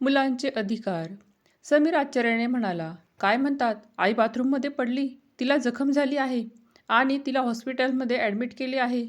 मुलांचे अधिकार. समीर आश्चर्याने म्हणाला काय म्हणतात? आई बाथरूममध्ये पडली? तिला जखम झाली आहे आणि तिला हॉस्पिटलमध्ये ॲडमिट केले आहे.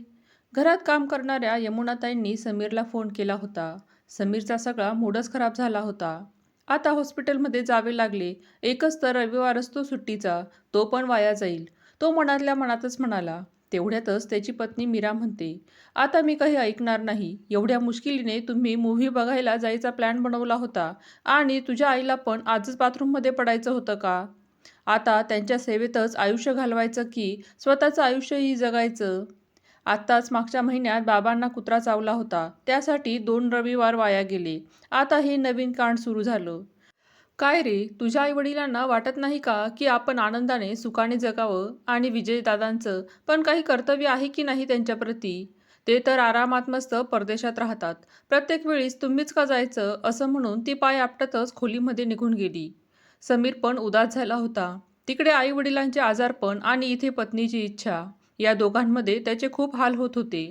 घरात काम करणाऱ्या यमुनाताईंनी समीरला फोन केला होता. समीरचा सगळा मूडच खराब झाला होता. आता हॉस्पिटलमध्ये जावे लागले. एकच तर रविवार असतो सुट्टीचा. तो पण वाया जाईल. तो मनातल्या मनातच म्हणाला तेवढ्यातच त्याची पत्नी मीरा म्हणते आता मी काही ऐकणार नाही. एवढ्या मुश्किलीने तुम्ही मूव्ही बघायला जायचा प्लॅन बनवला होता आणि तुझ्या आईला पण आजच बाथरूममध्ये पडायचं होतं का? आता त्यांच्या सेवेतच आयुष्य घालवायचं की स्वतःचं आयुष्यही जगायचं? आत्ताच मागच्या महिन्यात बाबांना कुत्रा चावला होता. त्यासाठी दोन रविवार वाया गेले. आता हे नवीन कांड सुरू झालं. काय रे? तुझ्या आईवडिलांना वाटत नाही का की आपण आनंदाने सुखाने जगावं आणि विजयदादांचं पण काही कर्तव्य आहे की नाही त्यांच्याप्रती ते तर आरामात मस्त परदेशात राहतात. प्रत्येक वेळीच तुम्हीच का जायचं? असं म्हणून ती पाय आपटतच खोलीमध्ये निघून गेली. समीर पण उदास झाला होता. तिकडे आई वडिलांचे आजारपण आणि इथे पत्नीची इच्छा या दोघांमध्ये त्याचे खूप हाल होत होते.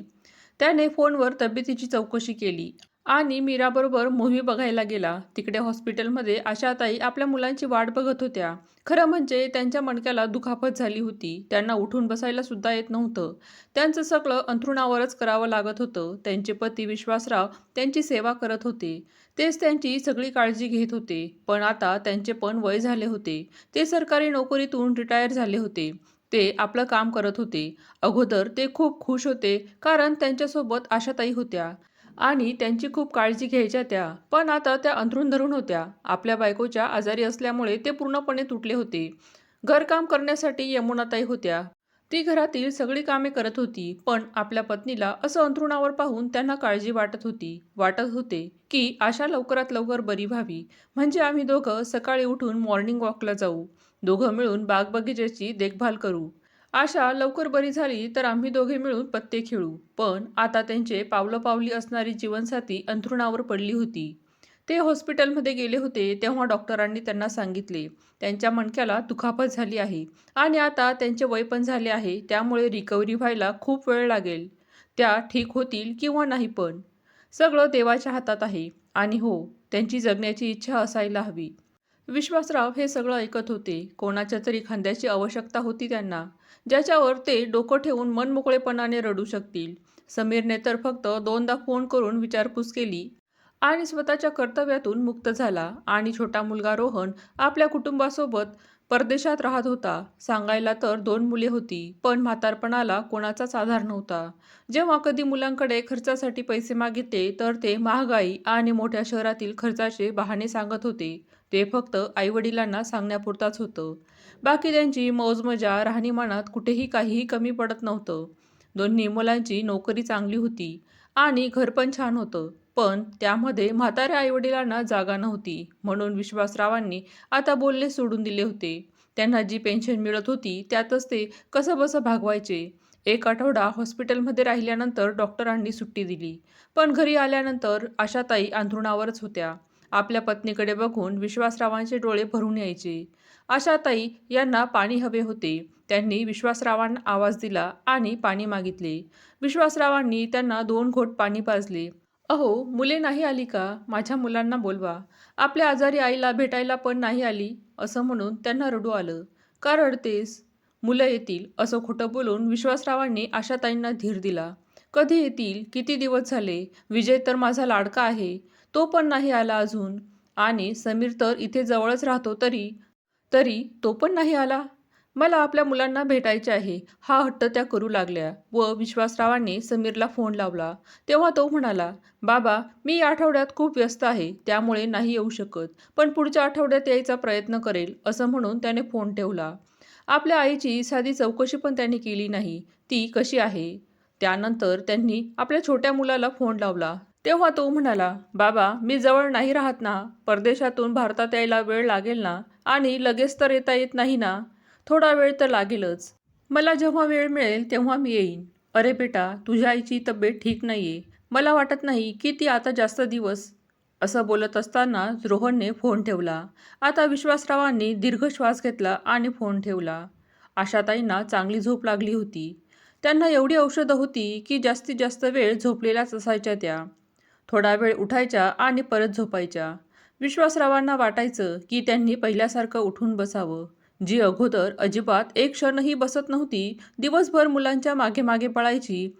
त्याने फोनवर तब्येतीची चौकशी केली. आणि मीराबरोबर मूव्ही बघायला गेला. तिकडे हॉस्पिटलमध्ये आशाताई आपल्या मुलांची वाट बघत होत्या. खरं म्हणजे त्यांच्या मणक्याला दुखापत झाली होती. त्यांना उठून बसायला सुद्धा येत नव्हतं. त्यांचं सगळं अंथरुणावरच करावं लागत होतं. त्यांचे पती विश्वासराव त्यांची सेवा करत होते. तेच त्यांची सगळी काळजी घेत होते. पण आता त्यांचे पण वय झाले होते. ते सरकारी नोकरीतून रिटायर झाले होते. ते आपलं काम करत होते. अगोदर ते खूप खुश होते कारण त्यांच्यासोबत आशाताई होत्या. आणि त्यांची खूप काळजी घ्यायच्या त्या. पण आता त्या अंथरूण धरून होत्या. आपल्या बायकोच्या आजारी असल्यामुळे ते पूर्णपणे तुटले होते. घरकाम करण्यासाठी यमुनाताई होत्या. ती घरातील सगळी कामे करत होती. पण आपल्या पत्नीला असं अंथरुणावर पाहून त्यांना काळजी वाटत होती. वाटत होते की आशा लवकरात लवकर बरी व्हावी. म्हणजे आम्ही दोघं सकाळी उठून मॉर्निंग वॉकला जाऊ. दोघं मिळून बाग देखभाल करू. आशा लवकर बरी झाली तर आम्ही दोघे मिळून पत्ते खेळू. पण आता त्यांचे पावलोपावली असणारी जीवनसाथी अंथरुणावर पडली होती. ते हॉस्पिटलमध्ये गेले होते तेव्हा डॉक्टरांनी त्यांना सांगितले त्यांच्या मणक्याला दुखापत झाली आहे आणि आता त्यांचे वय पण झाले आहे त्यामुळे रिकव्हरी व्हायला खूप वेळ लागेल. त्या ठीक होतील किंवा नाही पण. सगळं देवाच्या हातात आहे आणि हो त्यांची जगण्याची इच्छा असायला हवी. विश्वासराव हे सगळं ऐकत होते. कोणाच्या तरी खांद्याची आवश्यकता होती त्यांना. ज्याच्यावर ते डोकं ठेवून मनमोकळेपणाने रडू शकतील. समीरने तर फक्त दोनदा फोन करून विचारपूस केली आणि स्वतःच्या कर्तव्यातून मुक्त झाला. आणि छोटा मुलगा रोहन आपल्या कुटुंबासोबत परदेशात राहत होता. सांगायला तर दोन मुले होती पण म्हातारपणाला कोणाचाच आधार नव्हता. जेव्हा कधी मुलांकडे खर्चासाठी पैसे मागितले तर ते महागाई आणि मोठ्या शहरातील खर्चाचे बहाणे सांगत होते. ते फक्त आईवडिलांना सांगण्यापुरताच होतं. बाकी त्यांची मौजमजा राहणीमानात कुठेही काहीही कमी पडत नव्हतं. दोन्ही मुलांची नोकरी चांगली होती आणि घर पण छान होतं. पण त्यामध्ये म्हाताऱ्या आईवडिलांना जागा नव्हती म्हणून विश्वासरावांनी आता बोलणे सोडून दिले होते. त्यांना जी पेन्शन मिळत होती त्यातच ते कसं बसं भागवायचे. एक आठवडा हॉस्पिटलमध्ये राहिल्यानंतर डॉक्टरांनी सुट्टी दिली. पण घरी आल्यानंतर आशाताई अंथरुणावरच होत्या. आपल्या पत्नीकडे बघून विश्वासरावांचे डोळे भरून यायचे. आशाताई यांना पाणी हवे होते. त्यांनी विश्वासरावांना आवाज दिला आणि पाणी मागितले. विश्वासरावांनी त्यांना दोन घोट पाणी पाजले. अहो मुले नाही आली का? माझ्या मुलांना बोलवा. आपल्या आजारी आईला भेटायला पण नाही आली असं म्हणून त्यांना रडू आलं. का रडतेस? मुलं येतील असं खोटं बोलून विश्वासरावांनी आशाताईंना धीर दिला. कधी येतील? किती दिवस झाले? विजय तर माझा लाडका आहे. तो पण नाही आला अजून. आणि समीर तर इथे जवळच राहतो तरी तरी तो पण नाही आला. मला आपल्या मुलांना भेटायचे आहे. हा हट्ट त्या करू लागल्या व विश्वासरावांनी समीरला फोन लावला. तेव्हा तो म्हणाला बाबा मी या आठवड्यात खूप व्यस्त आहे त्यामुळे नाही येऊ शकत. पण पुढच्या आठवड्यात यायचा प्रयत्न करेल असं म्हणून त्याने फोन ठेवला. आपल्या आईची साधी चौकशी पण त्यांनी केली नाही. ती कशी आहे? त्यानंतर त्यांनी आपल्या छोट्या मुलाला फोन लावला. तेव्हा तो म्हणाला बाबा मी जवळ नाही राहत ना. परदेशातून भारतात यायला वेळ लागेल ना? आणि लगेच तर येता येत नाही ना? थोडा वेळ तर लागेलच. मला जेव्हा वेळ मिळेल तेव्हा मी येईन. अरे बेटा तुझ्या आईची तब्येत ठीक नाही आहे मला वाटत नाही की ती आता जास्त दिवस असं बोलत असताना रोहनने फोन ठेवला. आता विश्वासरावांनी दीर्घ श्वास घेतला आणि फोन ठेवला. आशाताईंना चांगली झोप लागली होती. त्यांना एवढी औषधं होती की जास्तीत जास्त वेळ झोपलेल्याच असायच्या त्या. थोडा वेळ उठायच्या आणि परत झोपायच्या. विश्वासरावांना वाटायचं की त्यांनी पहिल्यासारखं उठून बसावं. जी अगोदर अजिबात एक क्षणही बसत नव्हती दिवसभर मुलांच्या मागे मागे पळायची.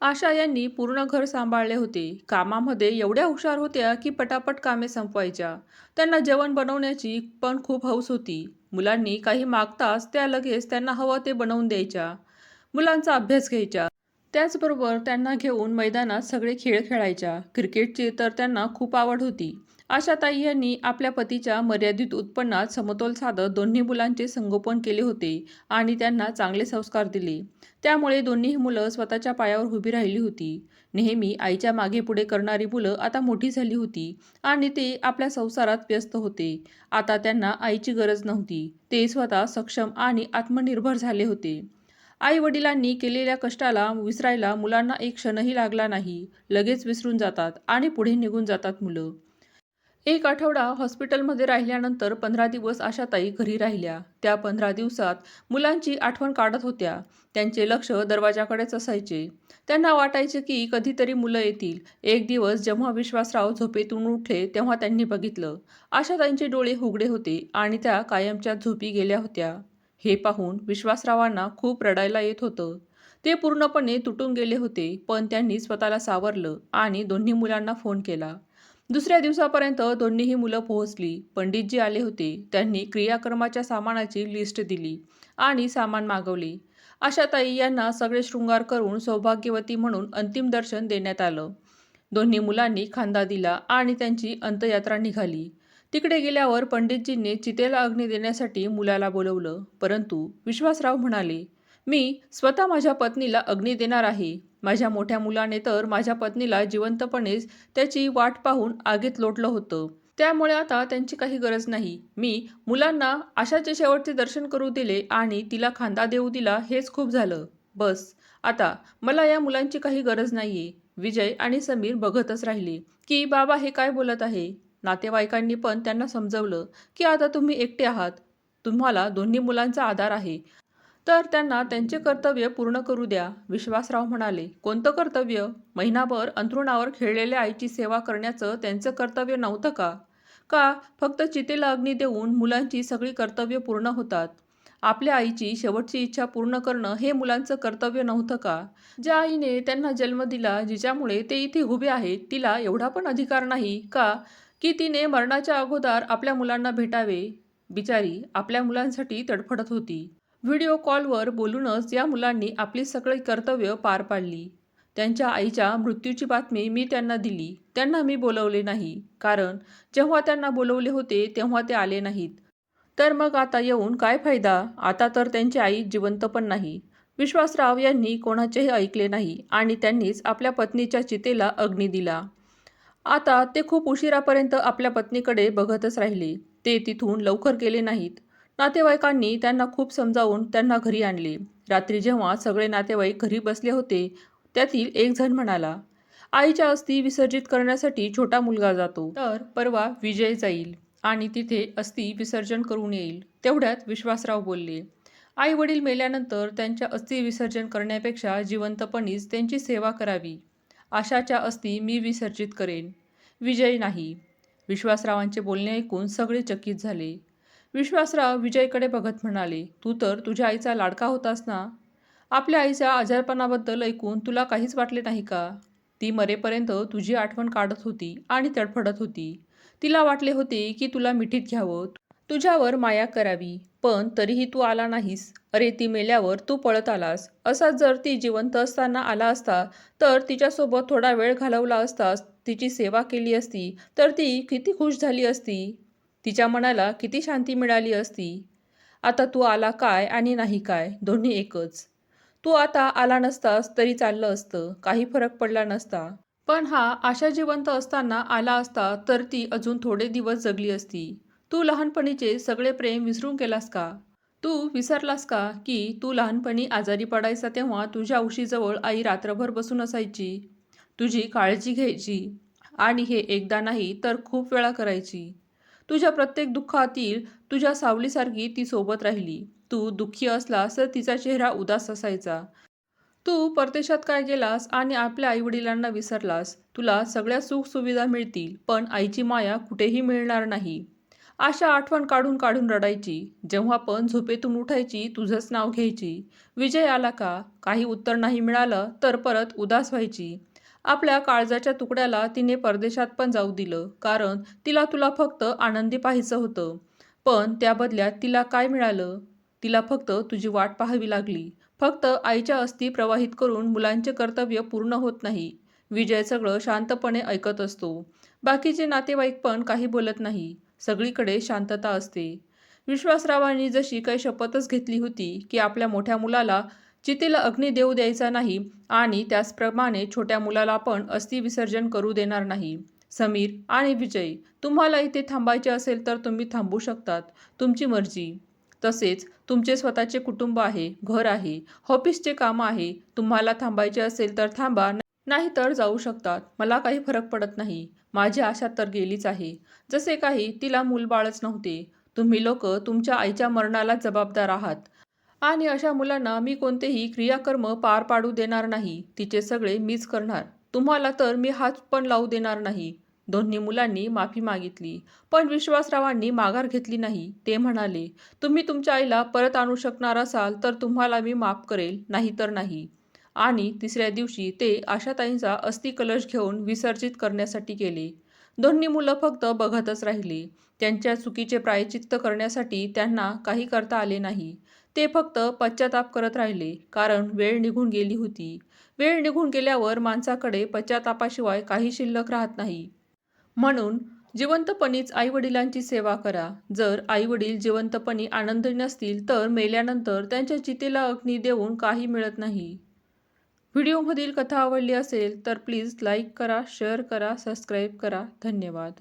आशा यांनी पूर्ण घर सांभाळले होते. कामामध्ये एवढ्या हुशार होत्या की पटापट कामे संपवायच्या. त्यांना जेवण बनवण्याची पण खूप हौस होती. मुलांनी काही मागताच त्या लगेच त्यांना हवं ते बनवून द्यायच्या. मुलांचा अभ्यास घ्यायच्या. त्याचबरोबर त्यांना घेऊन मैदानात सगळे खेळ खेळायच्या. क्रिकेटची तर त्यांना खूप आवड होती. आशाताई यांनी आपल्या पतीच्या मर्यादित उत्पन्नात समतोल साधत दोन्ही मुलांचे संगोपन केले होते आणि त्यांना चांगले संस्कार दिले. त्यामुळे दोन्ही मुलं स्वतःच्या पायावर उभी राहिली होती. नेहमी आईच्या मागे पुढे करणारी मुलं आता मोठी झाली होती आणि ते आपल्या संसारात व्यस्त होते. आता त्यांना आईची गरज नव्हती. ते स्वतः सक्षम आणि आत्मनिर्भर झाले होते. आई वडिलांनी केलेल्या कष्टाला विसरायला मुलांना एक क्षणही लागला नाही. लगेच विसरून जातात आणि पुढे निघून जातात मुलं. एक आठवडा हॉस्पिटलमध्ये राहिल्यानंतर पंधरा दिवस आशाताई घरी राहिल्या. त्या पंधरा दिवसात मुलांची आठवण काढत होत्या. त्यांचे लक्ष दरवाजाकडेच असायचे. त्यांना वाटायचे की कधीतरी मुलं येतील. एक दिवस जेव्हा विश्वासराव झोपेतून उठले तेव्हा त्यांनी बघितलं. आशाताईंचे डोळे हुगडे होते आणि त्या कायमच्या झोपी गेल्या होत्या. हे पाहून विश्वासरावांना खूप रडायला येत होतं. ते पूर्णपणे तुटून गेले होते पण त्यांनी स्वतःला सावरलं आणि दोन्ही मुलांना फोन केला. दुसऱ्या दिवसापर्यंत दोन्हीही मुलं पोहोचली. पंडितजी आले होते. त्यांनी क्रियाक्रमाच्या सामानाची लिस्ट दिली आणि सामान मागवले. आशाताई यांना सगळे शृंगार करून सौभाग्यवती म्हणून अंतिम दर्शन देण्यात आलं. दोन्ही मुलांनी खांदा दिला आणि त्यांची अंतयात्रा निघाली. तिकडे गेल्यावर पंडितजींनी चितेला अग्नी देण्यासाठी मुलाला बोलवलं. परंतु विश्वासराव म्हणाले मी स्वतः माझ्या पत्नीला अग्नी देणार आहे. माझ्या मोठ्या मुलाने तर माझ्या पत्नीला जिवंतपणेच त्याची वाट पाहून आगीत लोटलं होतं. त्यामुळे आता त्यांची काही गरज नाही. मी मुलांना आशाचे शेवटचे दर्शन करू दिले आणि तिला खांदा देऊ दिला हेच खूप झालं. बस. आता मला या मुलांची काही गरज नाहीये. विजय आणि समीर बघतच राहिले. की बाबा हे काय बोलत आहे? नातेवाईकांनी पण त्यांना समजवलं की आता तुम्ही एकटे आहात. तुम्हाला दोन्ही मुलांचा आधार आहे. तर त्यांना त्यांचे कर्तव्य पूर्ण करू द्या. विश्वासराव म्हणाले कोणतं कर्तव्य? महिनाभर अंथरुणावर खेळलेल्या आईची सेवा करण्याचं त्यांचं कर्तव्य नव्हतं का? का फक्त चितेला अग्नी देऊन मुलांची सगळी कर्तव्य पूर्ण होतात? आपल्या आईची शेवटची इच्छा पूर्ण करणं हे मुलांचं कर्तव्य नव्हतं का? ज्या आईने त्यांना जन्म दिला जिच्यामुळे ते इथे उभे आहेत तिला एवढा पण अधिकार नाही का की तिने मरणाच्या अगोदर आपल्या मुलांना भेटावे? बिचारी आपल्या मुलांसाठी तडफडत होती. व्हिडिओ कॉलवर बोलूनच या मुलांनी आपली सगळी कर्तव्य पार पाडली. त्यांच्या आईच्या मृत्यूची बातमी मी त्यांना दिली. त्यांना मी बोलवले नाही. कारण जेव्हा त्यांना बोलवले होते तेव्हा ते आले नाहीत. तर मग आता येऊन काय फायदा? आता तर त्यांची आई जिवंत पण नाही. विश्वासराव यांनी कोणाचेही ऐकले नाही आणि त्यांनीच आपल्या पत्नीच्या चितेला अग्नी दिला. आता ते खूप उशिरापर्यंत आपल्या पत्नीकडे बघतच राहिले. ते तिथून लवकर गेले नाहीत. नातेवाईकांनी त्यांना खूप समजावून त्यांना घरी आणले. रात्री जेव्हा सगळे नातेवाईक घरी बसले होते त्यातील एक जण म्हणाला आईच्या अस्थी विसर्जित करण्यासाठी छोटा मुलगा जातो. तर परवा विजय जाईल आणि तिथे अस्थी विसर्जन करून येईल. तेवढ्यात विश्वासराव बोलले आई वडील मेल्यानंतर त्यांच्या अस्थी विसर्जन करण्यापेक्षा जिवंतपणीच त्यांची सेवा करावी. आशाच्या अस्थी मी विसर्जित करेन. विजय नाही. विश्वासरावांचे बोलणे ऐकून सगळे चकित झाले. विश्वासराव विजयकडे बघत म्हणाले तू तर तुझ्या आईचा लाडका होतास ना? आपल्या आईच्या आजारपणाबद्दल ऐकून तुला काहीच वाटले नाही का? ती मरेपर्यंत तुझी आठवण काढत होती आणि तडफडत होती. तिला वाटले होते की तुला मिठीत घ्यावं. तुझ्यावर माया करावी. पण तरीही तू आला नाहीस. अरे ती मेल्यावर तू पळत आलास. असा जर ती जिवंत असताना आला असता तर तिच्यासोबत थोडा वेळ घालवला असतास तिची सेवा केली असती तर ती किती खुश झाली असती? तिच्या मनाला किती शांती मिळाली असती. आता तू आला काय आणि नाही काय दोन्ही एकच. तू आता आला नसतास तरी चाललं असतं काही फरक पडला नसता. पण हा आशा जिवंत असताना आला असता तर ती अजून थोडे दिवस जगली असती. तू लहानपणीचे सगळे प्रेम विसरून गेलास का? तू विसरलास का की तू लहानपणी आजारी पडायचा तेव्हा तुझ्या उशीजवळ आई रात्रभर बसून असायची? तुझी काळजी घ्यायची. आणि हे एकदा नाही तर खूप वेळा करायची. तुझ्या प्रत्येक दुःखातील तुझ्या सावलीसारखी ती सोबत राहिली. तू दुःखी असलास तर तिचा चेहरा उदास असायचा. तू परदेशात काय गेलास आणि आपल्या आईवडिलांना विसरलास. तुला सगळ्या सुखसुविधा मिळतील पण आईची माया कुठेही मिळणार नाही. आशा आठवण काढून काढून रडायची. जेव्हा पण झोपेतून उठायची तुझंच नाव घ्यायची. विजय आला का? काही उत्तर नाही मिळालं तर परत उदास व्हायची. आपल्या काळजाच्या तुकड्याला तिने परदेशात पण जाऊ दिलं कारण तिला तुला फक्त आनंदी पाहायचं होतं. पण त्या बदल्यात तिला काय मिळालं? तिला फक्त तुझी वाट पाहावी लागली. फक्त आईच्या अस्थी प्रवाहित करून मुलांचे कर्तव्य पूर्ण होत नाही. विजय सगळं शांतपणे ऐकत असतो. बाकीचे नातेवाईक पण काही बोलत नाही. सगळीकडे शांतता असते. विश्वासरावांनी जशी काही शपथच घेतली होती की आपल्या मोठ्या मुलाला चितेला अग्नी देऊ द्यायचा नाही आणि त्याचप्रमाणे छोट्या मुलाला पण अस्थि विसर्जन करू देणार नाही. समीर आणि विजय तुम्हाला इथे थांबायचे असेल तर तुम्ही थांबू शकतात तुमची मर्जी. तसेच तुमचे स्वतःचे कुटुंब आहे घर आहे ऑफिसचे काम आहे तुम्हाला थांबायचे असेल तर थांबा नाही तर जाऊ शकतात. मला काही फरक पडत नाही. माझी आशा तर गेलीच आहे. जसे काही तिला मूलबाळच नव्हते. तुम्ही लोक तुमच्या आईच्या मरणाला जबाबदार आहात. आणि अशा मुलांना मी कोणतेही क्रियाकर्म पार पाडू देणार नाही. तिचे सगळे मीच करणार. तुम्हाला तर मी हात पण लावू देणार नाही. दोन्ही मुलांनी माफी मागितली. पण विश्वासरावांनी माघार घेतली नाही. ते म्हणाले तुम्ही तुमच्या आईला परत आणू शकणार असाल तर तुम्हाला मी माफ करेल नाही तर नाही. आणि तिसऱ्या दिवशी ते आशाताईंचा अस्थिकलश घेऊन विसर्जित करण्यासाठी गेले. दोन्ही मुलं फक्त बघतच राहिले. त्यांच्या चुकीचे प्रायचित्त करण्यासाठी त्यांना काही करता आले नाही. ते फक्त पश्चाताप करत राहिले कारण वेळ निघून गेली होती. वेळ निघून गेल्यावर माणसाकडे पश्चातापाशिवाय काही शिल्लक राहत नाही. म्हणून जिवंतपणीच आईवडिलांची सेवा करा. जर आईवडील जिवंतपणी आनंदी नसतील तर मेल्यानंतर त्यांच्या चितेला अग्नी देऊन काही मिळत नाही. व्हिडिओमधील कथा आवडली असेल तर प्लीज लाईक करा शेअर करा सबस्क्राईब करा. धन्यवाद.